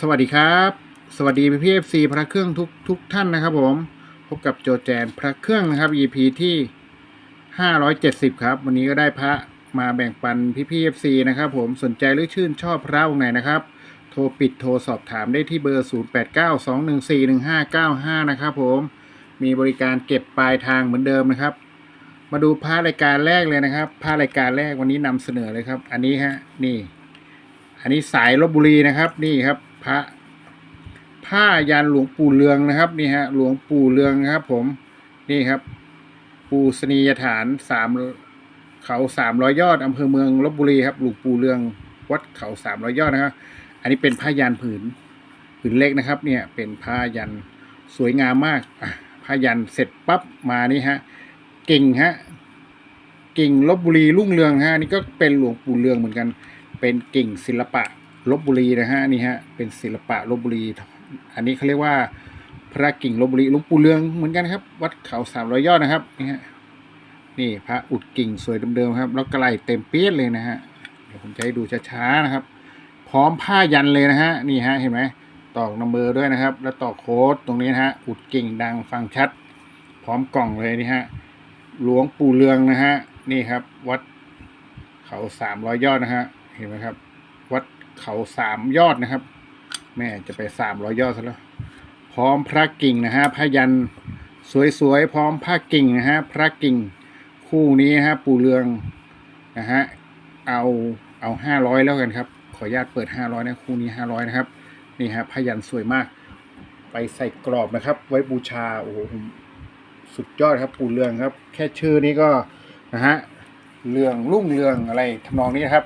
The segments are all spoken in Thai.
สวัสดีครับ สวัสดีพี่พีเอฟซีพระเครื่องทุกทุกท่านนะครับ ผมพบกับโจแจนพระเครื่องนะครับ EP ที่ห้าร้อยเจ็ดสิบครับ วันนี้ก็ได้พระมาแบ่งปันพี่พีเอฟซีนะครับ ผมสนใจหรือชื่นชอบพระองค์ไหนนะครับ โทรปิดโทรสอบถามได้ที่เบอร์0 8 9 2 1 4 1 5 9 5นะครับ ผมมีบริการเก็บปลายทางเหมือนเดิมนะครับ มาดูพระรายการแรกเลยนะครับพระรายการแรกวันนี้นำเสนอเลยครับ อันนี้ฮะนี่ อันนี้สายลบบุรีนะครับ นี่ครับ พระ ผ้ายันหลวงปู่เรืองนะครับนี่ฮะหลวงปู่เรืองนะครับ ผมนี่ครับ ปูสนียฐานสามเขาสามร้อยยอดอำเภอเมืองลบบุรีครับหลวงปู่เรืองวัดเขาสามร้อยยอดนะครับ อันนี้เป็นผ้ายันผืนผืนเล็กนะครับ เนี่ยเป็นผ้ายันสวยงามมากอะผ้ายันเสร็จปั๊บมานี่ฮะกิ่งฮะกิ่งลบบุรีรุ่งเรืองฮะนี่ก็เป็นหลวงปู่เรืองเหมือนกัน เป็นกิ่งศิลปะ ลบบุรีนะฮะนี่ฮะเป็นศิลปะลบบุรี อันนี้เขาเรียกว่าพระกิ่งลบบุรีหลวงปู่เรืองเหมือนกันครับ วัดเขาสามร้อยยอดนะครับนี่ฮะนี่พระอุดกิ่งสวยเดิมๆครับ แล้วกระไหลเต็มเปี้ยเลยนะฮะเดี๋ยวผมจะให้ดูช้าๆนะครับ พร้อมผ้ายันเลยนะฮะนี่ฮะเห็นไหมตอกนัมเบอร์ด้วยนะครับ แล้วตอกโค้ดตรงนี้นะฮะอุดกิ่งดังฟังชัด พร้อมกล่องเลยนี่ฮะหลวงปู่เรืองนะฮะนี่ครับ วัดเขาสามร้อยยอดนะฮะเห็นไหมครับ เขาสามยอดนะครับ แม่จะไปสามร้อยยอดซะแล้ว พร้อมพระกิ่งนะฮะพระยันสวยๆพร้อมพระกิ่งนะฮะพระกิ่งคู่นี้นะฮะปู่เรืองนะฮะเอาเอาห้าร้อยแล้วกันครับ ขออนุญาตเปิดห้าร้อยนะคู่นี้ห้าร้อยนะครับนี่ฮะพระยันสวยมาก ไปใส่กรอบนะครับ ไว้บูชาโอ้โหสุดยอดครับปู่เรืองครับ แค่ชื่อนี้ก็นะฮะเรืองรุ่งเรืองอะไรทำนองนี้นครับ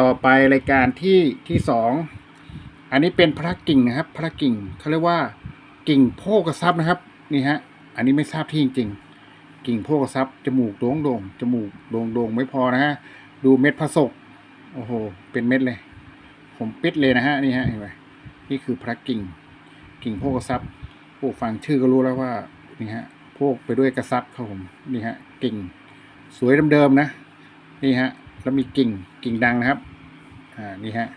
ต่อไปรายการที่ที่สองอันนี้เป็นพระกิ่งนะครับ พระกิ่งเขาเรียกว่ากิ่งโพกทรัพย์นะครับนี่ฮะอันนี้ไม่ทราบที่จริงๆ กิ่งโพกทรัพย์จมูกโด่งโด่งจมูกโด่งโด่งไม่พอนะฮะดูเม็ดพระศกโอ้โหเป็นเม็ดเลย ผมปิดเลยนะฮะนี่ฮะเห็นไหมนี่คือพระกิ่ง กิ่งโพกทรัพย์ผู้ฟังชื่อก็รู้แล้วว่านี่ฮะโพกไปด้วยกระซับครับผมนี่ฮะกิ่งสวยเดิมๆนะนี่ฮะ แล้วมีกิ่งกิ่งดังนะครับ อ่า นี่ฮะ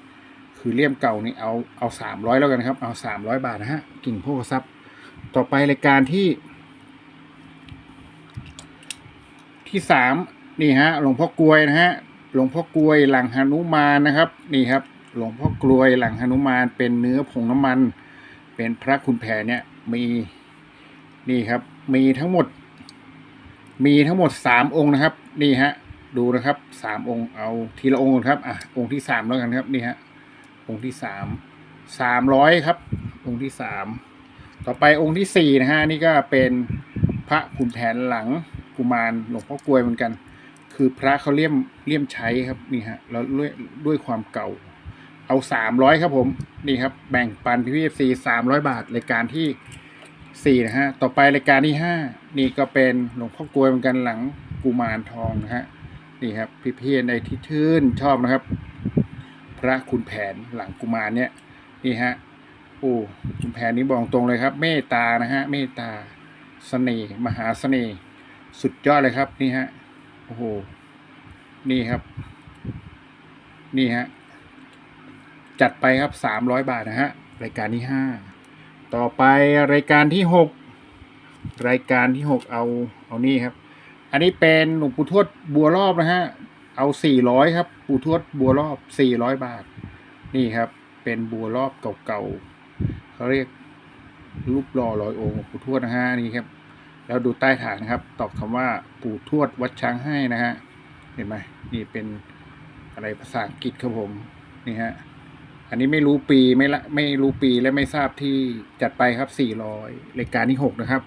คือเลี่ยมเก่านี่เอาเอาสามร้อยแล้วกันครับ เอาสามร้อยบาทนะฮะ กิ่งโพกทรัพย์ ต่อไปรายการที่ ที่สามนี่ฮะ หลวงพ่อกลวยนะฮะ หลวงพ่อกลวยหลังหนุมานนะครับ นี่ครับ หลวงพ่อกลวยหลังหนุมาน เป็นเนื้อผงน้ำมัน เป็นพระคุณแผนเนี่ยมีนี่ครับ มีทั้งหมด มีทั้งหมดสามองค์นะครับ นี่ฮะ ดูนะครับสามองค์เอาทีละองค์ครับอะองค์ที่สามแล้วกันครับนี่ฮะองค์ที่สามสามร้อยครับ องค์ที่สามต่อไปองค์ที่สี่นะฮะนี่ก็เป็นพระขุนแผนหลังกุมารหลวงพ่อกลวยเหมือนกัน คือพระเขาเลี่ยมเลี่ยมใช้ครับนี่ฮะแล้วด้วยด้วยความเก่า เอาสามร้อยครับผมนี่ครับแบ่งปันพี่พีเอฟซีสามร้อยบาทรายการที่สี่นะฮะต่อไปรายการที่ห้านี่ก็เป็นหลวงพ่อกลวยเหมือนกันหลังกุมารทองนะฮะ นี่ครับพี่เพี่ในที่ชื่นชอบนะครับ พระคุณแผนหลังกุมารเนี่ยนี่ฮะโอ้คุณแผนนี้บอกตรงเลยครับ เมตตานะฮะเมตตาเสน่ห์มหาเสน่ห์สุดยอดเลยครับนี่ฮะโอ้โหนี่ครับ นี่ฮะจัดไปครับสามร้อยบาทนะฮะรายการที่ห้าต่อไปรายการที่หกรายการที่หกเอาเอานี่ครับ อันนี้เป็นหลวงปู่ทวดบัวรอบนะฮะ เอาสี่ร้อยครับ ปู่ทวดบัวรอบสี่ร้อยบาท นี่ครับ เป็นบัวรอบเก่าๆเขาเรียกรูปหล่อลอยองค์ปู่ทวดนะฮะนี่ครับ แล้วดูใต้ฐานนะครับ ตอบคำว่าปู่ทวดวัดช้างให้นะฮะ เห็นไหมนี่เป็นอะไรภาษาอังกฤษครับผม นี่ฮะ อันนี้ไม่รู้ปีไม่ละไม่รู้ปีและไม่ทราบที่จัดไปครับสี่ร้อยรายการที่หกนะครับ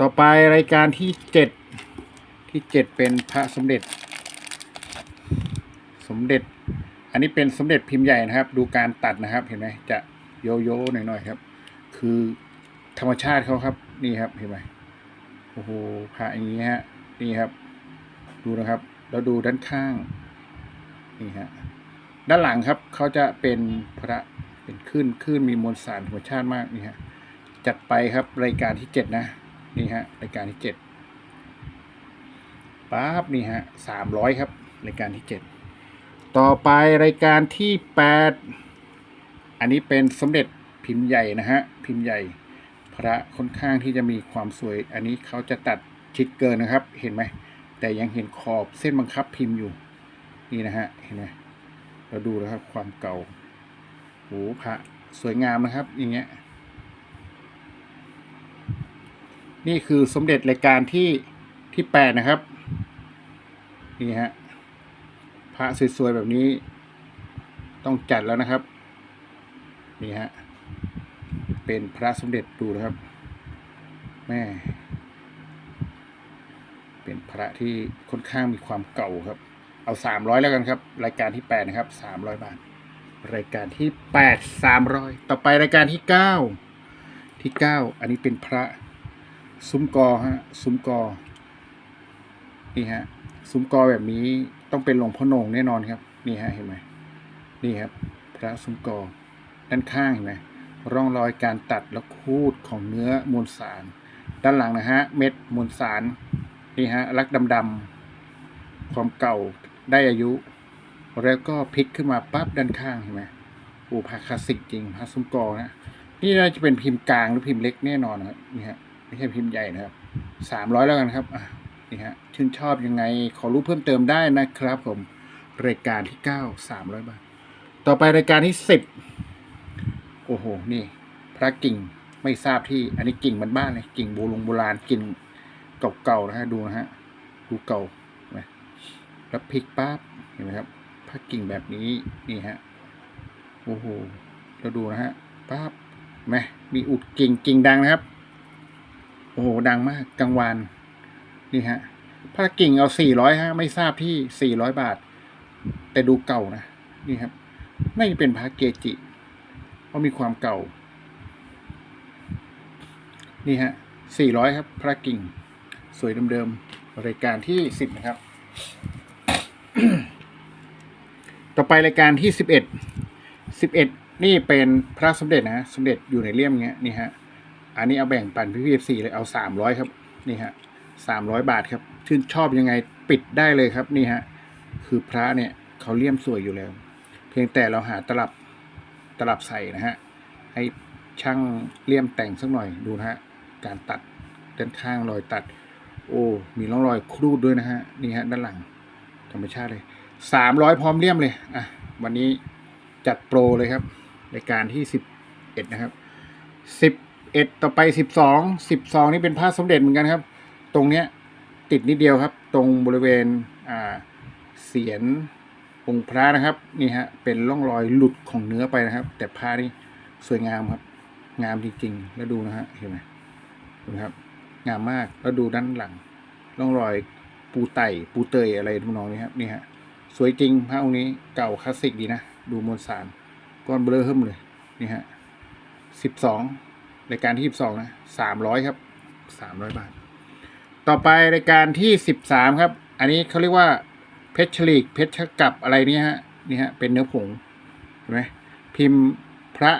ต่อไปรายการที่เจ็ด ที่เจ็ดเป็นพระสมเด็จ สมเด็จ อันนี้เป็นสมเด็จพิมพ์ใหญ่นะครับ ดูการตัดนะครับ เห็นไหมจะโยโย่หน่อยๆครับ คือธรรมชาติเขาครับ นี่ครับเห็นไหมโอ้โหพระอย่างนี้ฮะนี่ครับ ดูนะครับ แล้วดูด้านข้าง นี่ฮะด้านหลังครับเขาจะเป็นพระเป็นคลื่นคลื่นมีมวลสารธรรมชาติมากนี่ฮะจัดไปครับรายการที่เจ็ดนะ นี่ฮะรายการที่เจ็ด ปั๊บนี่ฮะสามร้อยครับรายการที่เจ็ดต่อไปรายการที่แปดอันนี้เป็นสมเด็จพิมพ์ใหญ่นะฮะพิมพ์ใหญ่ พระค่อนข้างที่จะมีความสวย อันนี้เขาจะตัดชิดเกินนะครับ เห็นไหมแต่ยังเห็นขอบเส้นบังคับพิมพ์อยู่นี่นะฮะเห็นไหมเราดูนะครับ ความเก่าโอ้พระสวยงามนะครับ อย่างเงี้ยนี่คือสมเด็จรายการที่ที่แปดนะครับ นี่ฮะพระสวยๆแบบนี้ ต้องจัดแล้วนะครับ นี่ฮะเป็นพระสมเด็จดูนะครับ แม่ เป็นพระที่ค่อนข้างมีความเก่าครับ เอาสามร้อยแล้วกันครับ รายการที่แปดนะครับสามร้อยบาท รายการที่แปดสามร้อยต่อไปรายการที่เก้าที่เก้าอันนี้เป็นพระซุ้มกอฮะซุ้มกอนี่ฮะ ซุ้มกอแบบนี้ต้องเป็นหลวงพ่อโหนงแน่นอนครับ นี่ฮะเห็นไหมนี่ครับ พระซุ้มกอด้านข้างเห็นไหมร่องรอยการตัดและคูดของเนื้อมวลสาร ด้านหลังนะฮะเม็ดมวลสารนี่ฮะรักดำๆความเก่าได้อายุ แล้วก็พลิกขึ้นมาปั๊บด้านข้างเห็นไหมอ้พระคลาสิกจริงพระซุ้มกอนะนี่น่าจะเป็นพิมพ์กลางหรือพิมพ์เล็กแน่นอนครับนี่ฮะไม่ใช่พิมพ์ใหญ่นะครับสามร้อยแล้วกันครับอะ นี่ฮะชื่นชอบยังไงขอรู้เพิ่มเติมได้นะครับ ผมรายการที่เก้าสามร้อยบาท ต่อไปรายการที่สิบโอ้โห นี่ พระกิ่งไม่ทราบที่ อันนี้กิ่งมันบ้านเลยกิ่งโบราณโบราณกิ่งเก่าๆนะฮะดูนะฮะดูเก่าไหมแล้วพลิกปั๊บเห็นไหมครับพระกิ่งแบบนี้นี่ฮะโอ้โหเราดูนะฮะปั๊บไหมมีอุดกิ่งกิ่งดังนะครับ โอ้โหดังมากกลางวัน นี่ฮะพระกิ่งเอาสี่ร้อยฮะไม่ทราบที่สี่ร้อยบาท แต่ดูเก่านะนี่ครับน่าจะเป็นพระเกจิเพราะมีความเก่า นี่ฮะสี่ร้อยครับ พระกิ่ง สวยเดิมๆรายการที่สิบนะครับ ต่อไปรายการที่สิบเอ็ดสิบเอ็ดนี่เป็นพระสมเด็จนะสมเด็จอยู่ในเลี่ยมเงี้ยนี่ฮะอันนี้เอาแบ่งปันพี่พีสี่เลยเอาสามร้อยครับ นี่ฮะ สามร้อยบาทครับ ชื่นชอบยังไงปิดได้เลยครับนี่ฮะคือพระเนี่ยเขาเลี่ยมสวยอยู่แล้ว เพียงแต่เราหาตลับตลับใส่นะฮะให้ช่างเลี่ยมแต่งสักหน่อยดูนะฮะการตัดด้านข้างรอยตัด โอ้มีร่องรอยครูดด้วยนะฮะนี่ฮะด้านหลังธรรมชาติเลยสามร้อยพร้อมเลี่ยมเลยอะวันนี้จัดโปรเลยครับรายการที่สิบเอ็ดนะครับสิบเอ็ดต่อไปสิบสองสิบสองนี่เป็นผ้าสมเด็จเหมือนกันครับ ตรงเนี้ยติดนิดเดียวครับ ตรงบริเวณอ่าเสียนองค์พระนะครับนี่ฮะเป็นร่องรอยหลุดของเนื้อไปนะครับ แต่ผ้านี่สวยงามครับ งามจริงๆ แล้วดูนะฮะเห็นไหมดูนะครับ งามมากแล้วดูด้านหลัง ร่องรอยปูไต่ปูเตยอะไรทำนองนี้ครับนี่ฮะสวยจริงพระองค์นี้เก่าคลาสสิกดีนะ ดูมวลสารก้อนเบลอเฮิ่มเลยนี่ฮะสิบสองรายการที่สิบสองนะสามร้อยครับสามร้อยบาท ต่อไปรายการที่สิบสามครับ อันนี้เขาเรียกว่าเพชรลีกเพชรกับอะไรเนี่ยฮะนี่ฮะเป็นเนื้อผงเห็นไหมพิมพ์พระ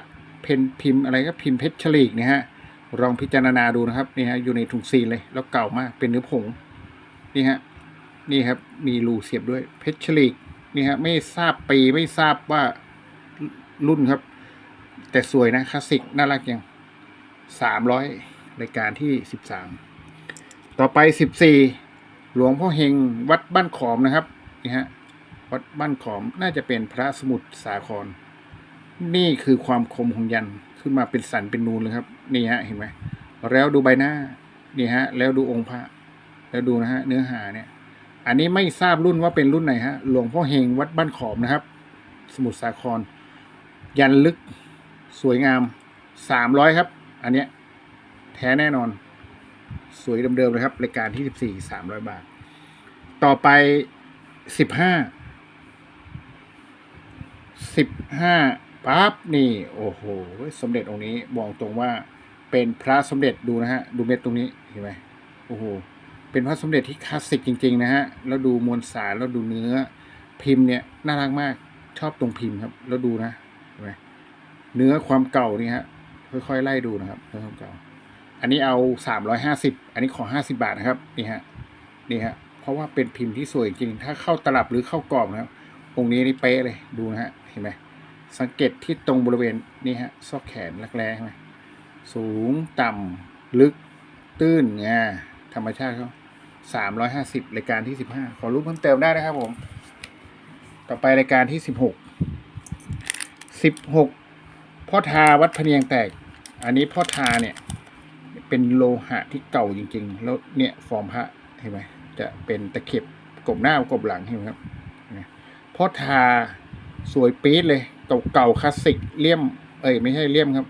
เพนพิมพ์อะไรก็พิมพ์เพชรลีกเนี่ยฮะลองพิจารณาดูนะครับนี่ฮะอยู่ในถุงซีนเลยแล้วเก่ามากเป็นเนื้อผงนี่ฮะนี่ครับมีรูเสียบด้วยเพชรลีกนี่ฮะไม่ทราบปีไม่ทราบว่ารุ่นครับ แต่สวยนะคลาสสิกน่ารักยังสามร้อยรายการที่สิบสาม ต่อไปสิบสี่หลวงพ่อเฮงวัดบ้านขอมนะครับนี่ฮะวัดบ้านขอมน่าจะเป็นพระสมุทรสาคร นี่คือความคมของยันขึ้นมาเป็นสันเป็นนูนเลยครับ นี่ฮะเห็นไหมแล้วดูใบหน้านี่ฮะ แล้วดูองค์พระ แล้วดูนะฮะเนื้อหาเนี่ย อันนี้ไม่ทราบรุ่นว่าเป็นรุ่นไหนฮะ หลวงพ่อเฮงวัดบ้านขอมนะครับ สมุทรสาคร ยันลึกสวยงามสามร้อยครับ อันเนี้ยแท้แน่นอน สวยเดิมๆเลยครับรายการที่สิบสี่สามร้อยบาท ต่อไปสิบห้าสิบห้าปั๊บนี่ โอ้โห สมเด็จองค์นี้บอกตรงว่าเป็นพระสมเด็จดูนะฮะ ดูเม็ดตรงนี้เห็นไหมโอ้โห เป็นพระสมเด็จที่คลาสสิกจริง ๆ นะฮะ แล้วดูมวลสารแล้วดูเนื้อ พิมพ์เนี่ยน่ารักมากชอบตรงพิมพ์ครับ แล้วดูนะเห็นไหมเนื้อความเก่านี่ฮะค่อยๆไล่ดูนะครับเนื้อความเก่า อันนี้เอาสามร้อยห้าสิบอันนี้ขอห้าสิบาทนะครับนี่ฮะนี่ฮะเพราะว่าเป็นพิมพ์ที่สวยจริง ถ้าเข้าตลับหรือเข้ากรอบนะครับองค์นี้นี่เป๊ะเลยดูนะฮะเห็นไหมสังเกตที่ตรงบริเวณนี่ฮะซอกแขนรักแร้ใช่ไหมสูงต่ำลึกตื้นงาธรรมชาติเขาสามร้อยห้าสิบรายการที่สิบห้าขอรูปเพิ่มเติมได้นะครับผม ต่อไปรายการที่สิบหกสิบหกพ่อทาวัดพเนียงแตก อันนี้พ่อทาเนี่ย เป็นโลหะที่เก่าจริง ๆ แล้วเนี่ยฟอร์มพระเห็นไหมจะเป็นตะเข็บกบหน้ากบหลังเห็นไหมครับเนี่ยพ่อทาสวยปี๊ดเลย เก่าๆคลาสสิกเลี่ยม เอ้ยไม่ใช่เลี่ยมครับ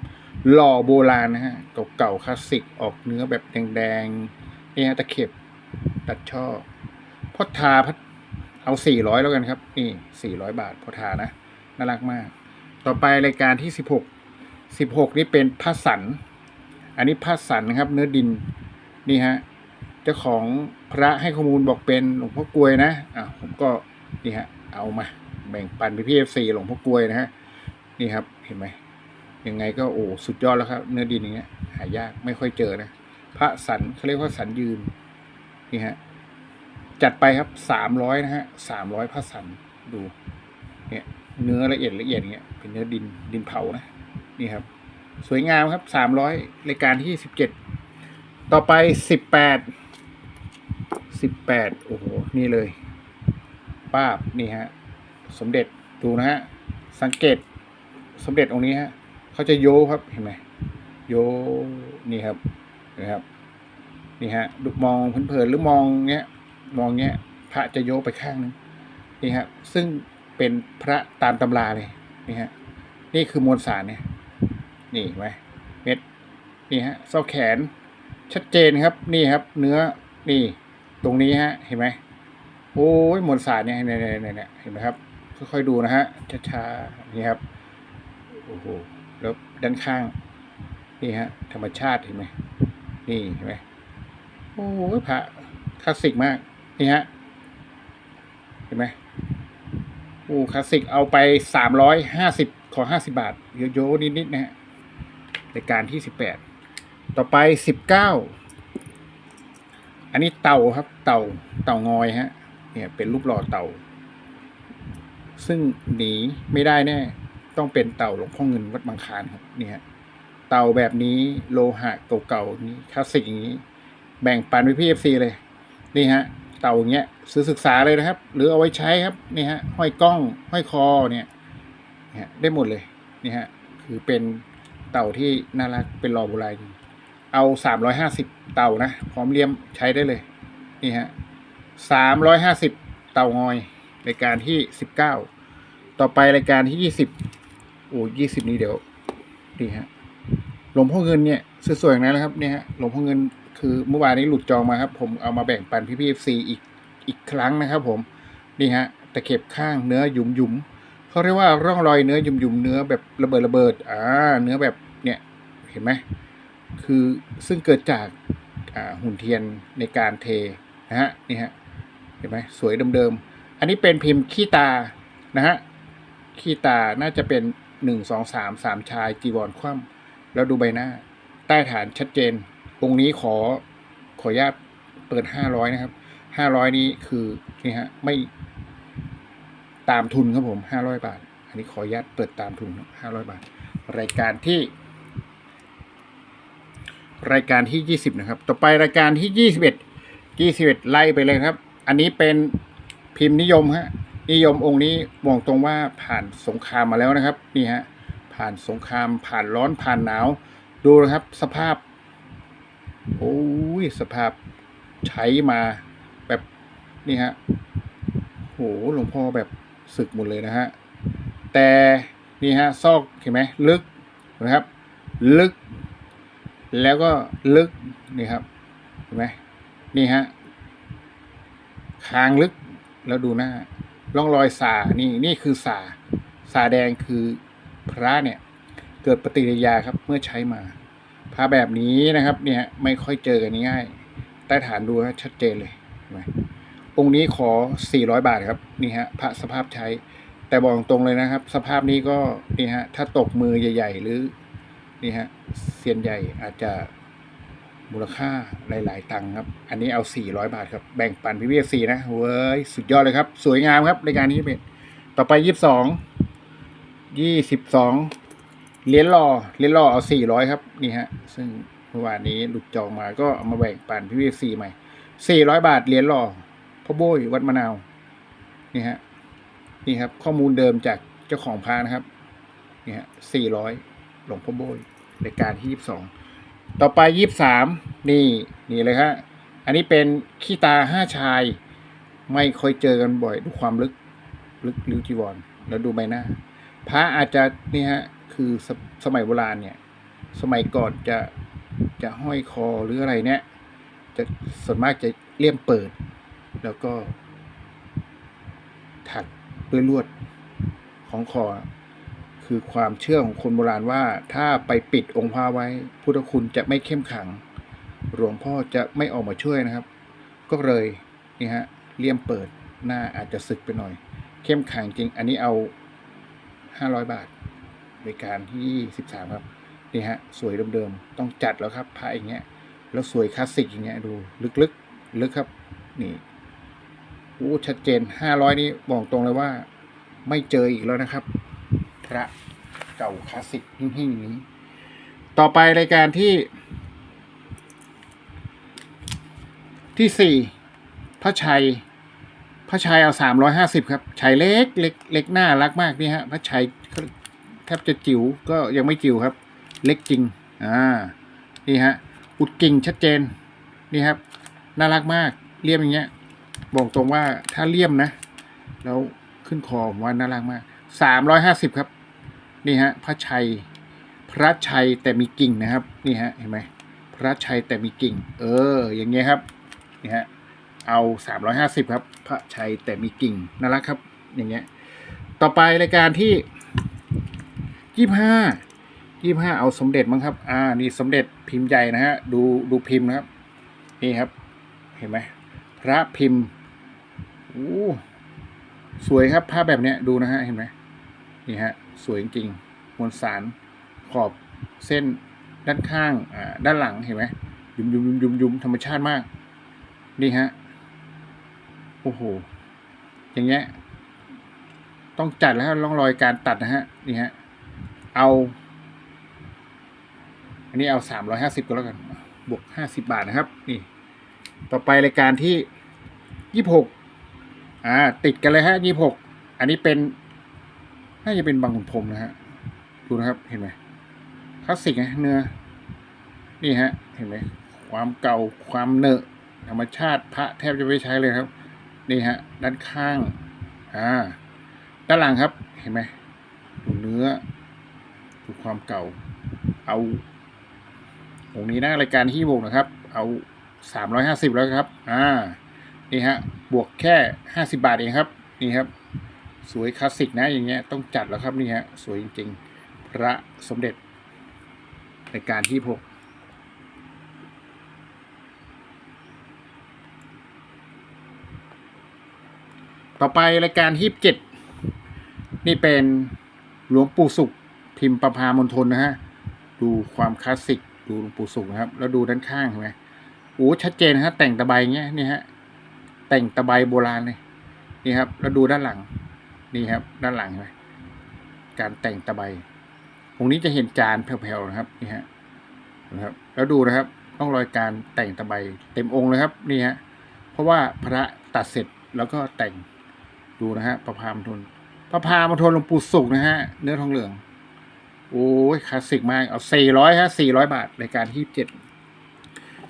หล่อโบราณนะฮะเก่าๆคลาสสิกออกเนื้อแบบแดงๆเนี่ยตะเข็บตัดช่อพ่อทาพัดเอาสี่ร้อยแล้วกันครับ นี่สี่ร้อยบาทพ่อทานะน่ารักมาก ต่อไปรายการที่สิบหกสิบหกนี่เป็นพระสัน อันนี้พระสันนะครับ เนื้อดินนี่ฮะเจ้าของพระให้ข้อมูลบอกเป็นหลวงพ่อกลวยนะอะผมก็นี่ฮะเอามา แบ่งปันไปพี่เอฟซีหลวงพ่อกลวยนะฮะนี่ครับเห็นไหมยังไงก็โอ้สุดยอดแล้วครับ เนื้อดินอย่างเงี้ย หายากไม่ค่อยเจอนะพระสันเขาเรียกว่าสันยืนนี่ฮะจัดไปครับสามร้อยนะฮะสามร้อยพระสันดู เนี่ย เนื้อละเอียดละเอียดอย่างเงี้ยเป็นเนื้อดินดินเผานะนี่ครับ สวยงามครับสามร้อยรายการที่สิบเจ็ดต่อไปสิบแปดสิบแปดโอ้โห นี่เลยป้าบนี่ฮะ สมเด็จดูนะฮะ สังเกตสมเด็จองค์นี้ฮะเขาจะโยครับเห็นไหมโยนี่ครับนะครับนี่ฮะดูมองเพลินๆหรือมองเงี้ยมองเงี้ย พระจะโยไปข้างนึงนี่ฮะซึ่งเป็นพระตามตำราเลยนี่ฮะนี่คือมวลสารเนี่ย นี่เห็นไหมเม็ดนี่ฮะซอกแขนชัดเจนครับนี่ครับ เนื้อนี่ตรงนี้ฮะเห็นไหมโอ้ยมวลสารเนี่ยเนี่ยเนี่ยเห็นไหมครับค่อยๆดูนะฮะช้าๆนี่ครับโอ้โหแล้วด้านข้าง นี่ฮะ ธรรมชาติเห็นไหมนี่เห็นไหมโอ้ยพระคลาสสิกมากนี่ฮะเห็นไหมโอ้คลาสสิกเอาไปสามร้อยห้าสิบขอห้าสิบาทโยๆนิดๆนะฮะ รายการที่สิบแปดต่อไปสิบเก้าอันนี้เต่าครับ เต่าเต่างอยฮะ เนี่ยเป็นรูปหล่อเต่า ซึ่งหนีไม่ได้แน่ ต้องเป็นเต่าหลวงพ่อเงินวัดบางคานครับ เนี่ยเต่าแบบนี้โลหะเก่าๆนี้คลาสสิกอย่างนี้ แบ่งปันไปพี่เอฟซีเลย นี่ฮะ เต่าอย่างเงี้ยซื้อศึกษาเลยนะครับ หรือเอาไว้ใช้ครับ นี่ฮะห้อยกล้องห้อยคอเนี่ยเนี่ยได้หมดเลย นี่ฮะ คือเป็น เต่าที่น่ารักเป็นรอโบราณเอาสามร้อยห้าสิบเต่านะพร้อมเลี่ยมใช้ได้เลย นี่ฮะสามร้อยห้าสิบเต่างอยรายการที่สิบเก้าต่อไปรายการที่ยี่สิบโอ้ยี่สิบนี้เดี๋ยวดีฮะหลวงพ่อเงินเนี่ยสวยๆอย่างนั้นนะครับเนี่ยฮะหลวงพ่อเงินคือเมื่อวานนี้หลุดจองมาครับ ผมเอามาแบ่งปันพี่พีเอฟซีอีกอีกครั้งนะครับ ผมนี่ฮะตะเข็บข้างเนื้อหยุมหยุมเขาเรียกว่าร่องรอยเนื้อหยุมหยุมเนื้อแบบระเบิดระเบิดอ่าเนื้อแบบ เห็นไหมคือซึ่งเกิดจากหุ่นเทียนในการเทนะฮะนี่ฮะเห็นไหมสวยเดิมๆ อันนี้เป็นพิมพ์ขี้ตานะฮะขี้ตาน่าจะเป็นหนึ่งสองสามสามชายจีวรคว่ำแล้วดูใบหน้า ใต้ฐานชัดเจนองนี้ขอขออนุญาตเปิดห้าร้อยนะครับห้าร้อยนี้คือนี่ฮะไม่ตามทุนครับผมห้าร้อยบาท อันนี้ขออนุญาตเปิดตามทุนห้าร้อยบาท รายการที่ รายการที่ยี่สิบนะครับ ต่อไปรายการที่ยี่สิบยี่สิบไล่ไปเลยครับ อันนี้เป็นพิมพ์นิยมฮะนิยมองค์นี้บอกตรงว่าผ่านสงครามมาแล้วนะครับนี่ฮะผ่านสงครามผ่านร้อนผ่านหนาว ดูนะครับสภาพโอ้ยสภาพใช้มาแบบนี่ฮะโหหลวงพ่อแบบศึกหมดเลยนะฮะแต่นี่ฮะซอกเห็นไหมลึกนไหมครับ ลึก แล้วก็ลึกนี่ครับเห็นไหมนี่ฮะคางลึกแล้วดูหน้าร่องรอยสานี่นี่คือสาสาแดงคือพระเนี่ย เกิดปฏิกิริยาครับ เมื่อใช้มาพระแบบนี้นะครับ เนี่ย ไม่ค่อยเจอกันง่ายใต้ฐานดูนะชัดเจนเลยเห็นไหมองค์นี้ขอ 400 บาทครับ นี่ฮะพระสภาพใช้ แต่บอกตรงเลยนะครับ สภาพนี้ก็นี่ฮะถ้าตกมือใหญ่ ๆ หรือ นี่ฮะเซียนใหญ่อาจจะมูลค่าหลาย ๆ ตังค์ครับ อันนี้เอา 400 บาทครับ แบ่งปันพี่พีเอฟซีนะ เว้ย สุดยอดเลยครับ สวยงามครับรายการนี้เป็น ต่อไป22ยี่สิบสองเหรียญหล่อเหรียญหล่อเอาสี่ร้อยครับ นี่ฮะ ซึ่งเมื่อวานนี้หลุดจองมาก็เอามาแบ่งปันพี่พีซีใหม่สี่ร้อยบาทเหรียญหล่อพ่อโบยวัดมะนาว นี่ฮะ นี่ครับ ข้อมูลเดิมจากเจ้าของพานะครับ นี่ฮะสี่ร้อยหลวงพ่อโบย รายการที่ยี่สิบสองต่อไปยี่สิบสามนี่นี่เลยฮะอันนี้เป็นขี้ตาห้าชาย ไม่ค่อยเจอกันบ่อยดูความลึกลึกริ้วจีวร แล้วดูใบหน้า พระอาจจะนี่ฮะคือสสมัยโบราณเนี่ย สมัยก่อนจะจะห้อยคอหรืออะไรเนี่ย จะส่วนมากจะเลี่ยมเปิด แล้วก็ถักด้วยลวดของคอ คือความเชื่อของคนโบราณว่าถ้าไปปิดองค์พระไว้พุทธคุณจะไม่เข้มขัง หลวงพ่อจะไม่ออกมาช่วยนะครับ ก็เลยนี่ฮะเลี่ยมเปิดหน้าอาจจะสึกไปหน่อย เข้มขังจริง อันนี้เอาห้าร้อยบาทบริการที่สิบสามครับนี่ฮะสวยเดิมๆต้องจัดแล้วครับพระอย่างเงี้ย แล้วสวยคลาสสิกอย่างเงี้ยดูลึกๆลึกครับนี่โอ้ชัดเจนห้าร้อยนี่บอกตรงเลยว่า ไม่เจออีกแล้วนะครับ ระเก่าคลาสสิกหิ่งๆอย่างนี้ ต่อไปรายการที่ ที่สี่พระชัยพระชัยเอาสามร้อยห้าสิบครับชัยเล็กเล็กเล็กหน้ารักมากนี่ฮะพระชัยแทบจะจิ๋วก็ยังไม่จิ๋วครับ เล็กจริงอ่านี่ฮะอุดกิ่งชัดเจนนี่ครับ น่ารักมากเลี่ยมอย่างเงี้ย บอกตรงว่าถ้าเลี่ยมนะ แล้วขึ้นคอผมว่าน่ารักมากสามร้อยห้าสิบครับ นี่ฮะพระชัย พระชัยแต่มีกิ่งนะครับนี่ฮะเห็นไหมพระชัยแต่มีกิ่ง เออ อย่างเงี้ยครับนี่ฮะเอาสามร้อยห้าสิบครับ พระชัยแต่มีกิ่งน่ารักครับ อย่างเงี้ย ต่อไปรายการที่ยี่ห้ายี่ห้าเอาสมเด็จมั้งครับ อ่า นี่สมเด็จพิมพ์ใหญ่นะฮะ ดูดูพิมพ์นะครับ นี่ครับ เห็นไหมพระพิมพ์โอ้สวยครับภาพแบบเนี้ยดูนะฮะ เห็นไหมนี่ฮะ สวยจริงๆมวลสารขอบเส้นด้านข้างด้านหลังเห็นไหมยุมยุมยุมยุมยุมธรรมชาติมาก นี่ฮะ โอ้โห อย่างเงี้ย ต้องจัดแล้วร่องรอยการตัดนะฮะ นี่ฮะ เอา อันนี้เอาสามร้อยห้าสิบก็แล้วกัน บวกห้าสิบาทนะครับ นี่ ต่อไปรายการที่ยี่หกอ่า ติดกันเลยฮะยี่หกอันนี้เป็น น่าจะเป็นบางขุนพรมนะฮะ ดูนะครับ เห็นไหมคลาสสิกนะเนื้อ นี่ฮะ เห็นไหม ความเก่า ความเนอะ ธรรมชาติพระแทบจะไม่ใช้เลยครับ นี่ฮะ ด้านข้าง อ่า ด้านหลังครับ เห็นไหม ดูเนื้อ ดูความเก่า เอาองนี้นะรายการที่บวกนะครับ เอาสามร้อยห้าสิบแล้วครับ อ่า นี่ฮะ บวกแค่ห้าสิบาทเองครับ นี่ครับ สวยคลาสสิกนะอย่างเงี้ยต้องจัดแล้วครับนี่ฮะสวยจริง ๆ พระสมเด็จรายการที่หกต่อไปรายการที่เจ็ดนี่เป็นหลวงปู่สุขพิมพ์ประพามณฑลนะฮะ ดูความคลาสสิก ดูหลวงปู่สุขนะครับ แล้วดูด้านข้างเห็นไหมโอ้ชัดเจนนะฮะแต่งตะไบเงี้ยนี่ฮะแต่งตะไบโบราณเลยนี่ครับ แล้วดูด้านหลัง นี่ครับ ด้านหลังเห็นไหมการแต่งตะไบองค์นี้จะเห็นจานแผ่วๆนะครับนี่ฮะนะครับ แล้วดูนะครับต้องรอยการแต่งตะไบเต็มองค์เลยครับนี่ฮะเพราะว่าพระตัดเสร็จแล้วก็แต่งดูนะฮะประพามณฑลประพามณฑลหลวงปู่สุขนะฮะเนื้อทองเหลือง โอ้ยคลาสสิกมากเอาสี่ร้อยฮะสี่ร้อยบาทรายการที่เจ็ด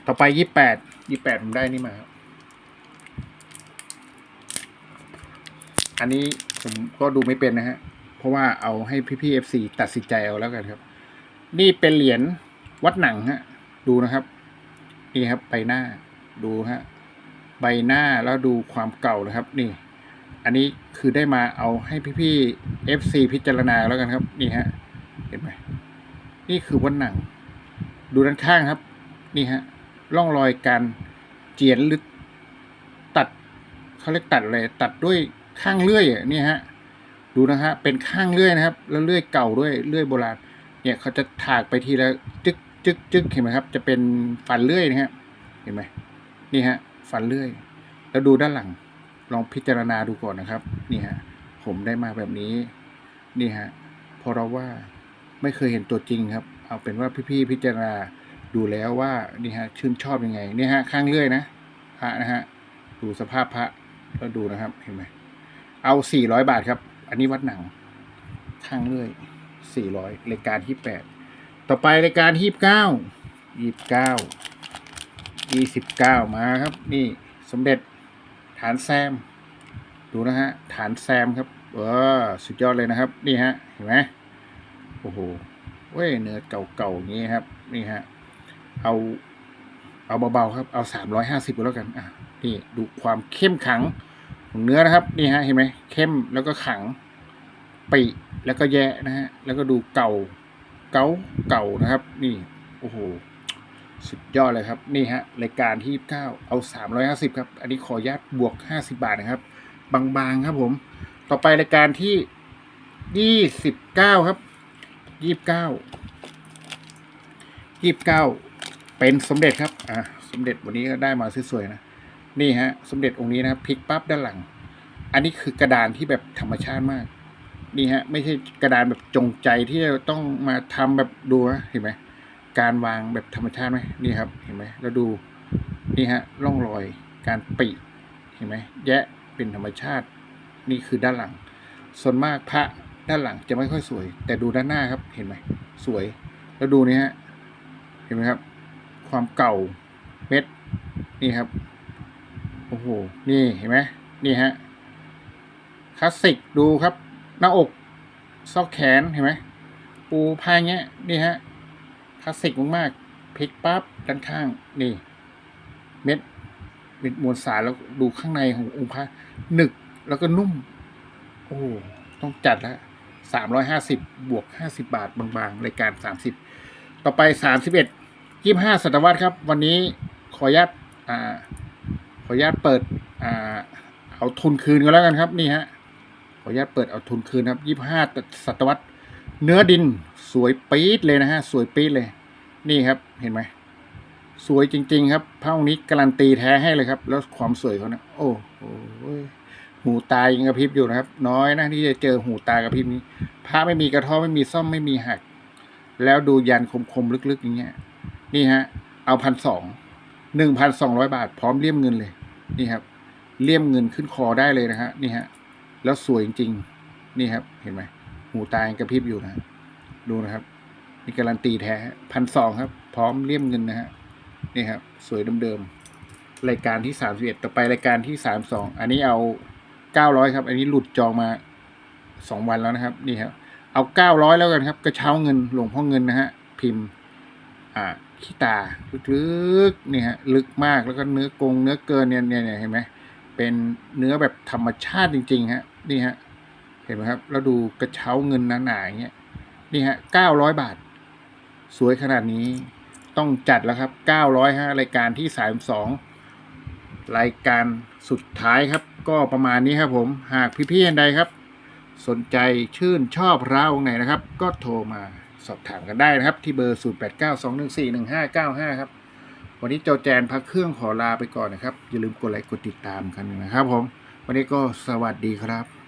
ต่อไปยี่แปดยี่แปดผมได้นี่มาครับอันนี้ ผมก็ดูไม่เป็นนะฮะ เพราะว่าเอาให้พี่ๆเอฟซีตัดสินใจเอาแล้วกันครับ นี่เป็นเหรียญวัดหนังฮะ ดูนะครับ นี่ครับใบหน้าดูฮะใบหน้าแล้วดูความเก่านะครับ นี่ อันนี้คือได้มาเอาให้พี่ๆ FC พิจารณาแล้วกันครับ นี่ฮะเห็นไหมนี่คือวัดหนัง ดูด้านข้างครับ นี่ฮะร่องรอยการเจียนหรือตัดเขาเรียกตัดอะไรตัดด้วย ข้างเลื่อยนี่ฮะดูนะฮะเป็นข้างเลื่อยนะครับ แล้วเลื่อยเก่าด้วยเลื่อยโบราณเนี่ยเขาจะถากไปทีละจึกจึกจึกเห็นไหมครับ จะเป็นฟันเลื่อยนะฮะเห็นไหมนี่ฮะฟันเลื่อย แล้วดูด้านหลังลองพิจารณาดูก่อนนะครับนี่ฮะผมได้มาแบบนี้นี่ฮะพเพราะเราว่าไม่เคยเห็นตัวจริงครับ เอาเป็นว่าพี่ๆพิจารณาดูแล้วว่านี่ฮะชื่นชอบยังไงนี่ฮะข้างเลื่อยนะพระนะฮะดูสภาพพระแล้วดูนะครับเห็นไหม เอาสี่ร้อยบาทครับ อันนี้วัดหนังข้างเลื่อยสี่ร้อยรายการที่แปดต่อไปรายการที่เก้ายี่สิบเก้ายี่สิบเก้ามาครับ นี่สมเด็จฐานแซม ดูนะฮะฐานแซมครับ เออสุดยอดเลยนะครับ นี่ฮะเห็นไหมโอ้โหเว้ยเนื้อเก่าๆอย่างนี้ครับ นี่ฮะเอาเอาเบาๆครับ เอาสามร้อยห้าสิบก็แล้วกัน อะ นี่ ดูความเข้มขัง ของเนื้อนะครับนี่ฮะเห็นไหมเข้มแล้วก็ขังปีแล้วก็แยะนะฮะแล้วก็ดูเก่าเก่าเก่านะครับ นี่โอ้โหสุดยอดเลยครับนี่ฮะรายการที่เก้าเอาสามร้อยห้าสิบครับ อันนี้ขออนุญาตบวกห้าสิบาทนะครับ บางๆครับผม ต่อไปรายการที่ยี่สิบเก้าครับยี่สิบเก้ายี่สิบเก้าเป็นสมเด็จครับอ่าสมเด็จวันนี้ก็ได้มาสวยๆนะ นี่ฮะ สมเด็จองค์นี้นะครับพลิกปั๊บด้านหลัง อันนี้คือกระดานที่แบบธรรมชาติมาก นี่ฮะ ไม่ใช่กระดานแบบจงใจที่จะต้องมาทำแบบดูนะเห็นไหมการวางแบบธรรมชาติไหมนี่ครับ เห็นไหมแล้วดูนี่ฮะร่องรอยการปิเห็นไหมแยะเป็นธรรมชาติ นี่คือด้านหลัง ส่วนมากพระด้านหลังจะไม่ค่อยสวย แต่ดูด้านหน้าครับเห็นไหมสวย แล้วดูนี่ฮะเห็นไหมครับ ความเก่าเม็ดนี่ครับ อ้โห นี่เห็นไหมนี่ฮะ คลาสสิกดูครับ หน้าอก ซอกแขนเห็นไหม ปูพายเงี้ย นี่ฮะ คลาสสิกมากๆพลิกปั๊บด้านข้าง นี่ เม็ด เม็ดมวลสารแล้วดูข้างในขององค์พระหนึกแล้วก็นุ่ม โอ้ต้องจัดแล้วสามร้อยห้าสิบบวกห้าสิบาทบางๆรายการสามสิบต่อไปสามสิบเอ็ดยี่ห้าศตวรรษครับ วันนี้ขออนุญาตอ่า ออนุญาตเปิดอ่าเอาทุนคืนก็แล้วกันครับนี่ฮะขออนุญาตเปิดเอาทุนคืนครับยี่ห้าศตวรรษเนื้อดินสวยปี๊ดเลยนะฮะสวยปี๊ดเลย นี่ครับเห็นไหมสวยจริง ๆ ครับพระองนี้การันตีแท้ให้เลยครับ แล้วความสวยเขานะโอ้โหหูตายังกระพริบอยู่นะครับ น้อยนะที่จะเจอหูตากระพริบนี้พระไม่มีกระท้อไม่มีซ่อมไม่มีหัก แล้วดูยันคมๆลึกๆอย่างเงี้ย นี่ฮะ เอาพันสองหนึ่งพันสองร้อยบาท พร้อมเลี่ยมเงินเลย นี่ครับเลี่ยมเงินขึ้นคอได้เลยนะฮะนี่ฮะแล้วสวยจริงๆนี่ครับเห็นไหมหูตายกระพริบอยู่นะดูนะครับนี่การันตีแท้พันสองครับ พร้อมเลี่ยมเงินนะฮะนี่ครับสวยเดิมๆรายการที่สามสิบเอ็ดต่อไปรายการที่สามสองอันนี้เอาเก้าร้อยครับ อันนี้หลุดจองมาสองวันแล้วนะครับ นี่ครับเอาเก้าร้อยแล้วกันครับ กระเช้าเงินหลวงพ่อเงินนะฮะพิมพ์ ขี้ตาลึกๆนี่ฮะลึกมากแล้วก็เนื้อกงเนื้อเกินเนี่ยเนี่ยเห็นไหมเป็นเนื้อแบบธรรมชาติจริง ๆ ฮะ นี่ฮะ เห็นไหมครับ แล้วดูกระเช้าเงินหนาๆอย่างเงี้ยนี่ฮะเก้าร้อยบาท สวยขนาดนี้ต้องจัดแล้วครับ900ฮะรายการที่32รายการสุดท้ายครับ ก็ประมาณนี้ครับผมหากพี่ๆอันใดครับ สนใจชื่นชอบเราไหนนะครับ ก็โทรมา สอบถามกันได้นะครับ ที่เบอร์ 0892141595 ครับ วันนี้โจแจนพักเครื่องขอลาไปก่อนนะครับ อย่าลืมกดไลค์กดติดตามกันนะครับผม วันนี้ก็สวัสดีครับ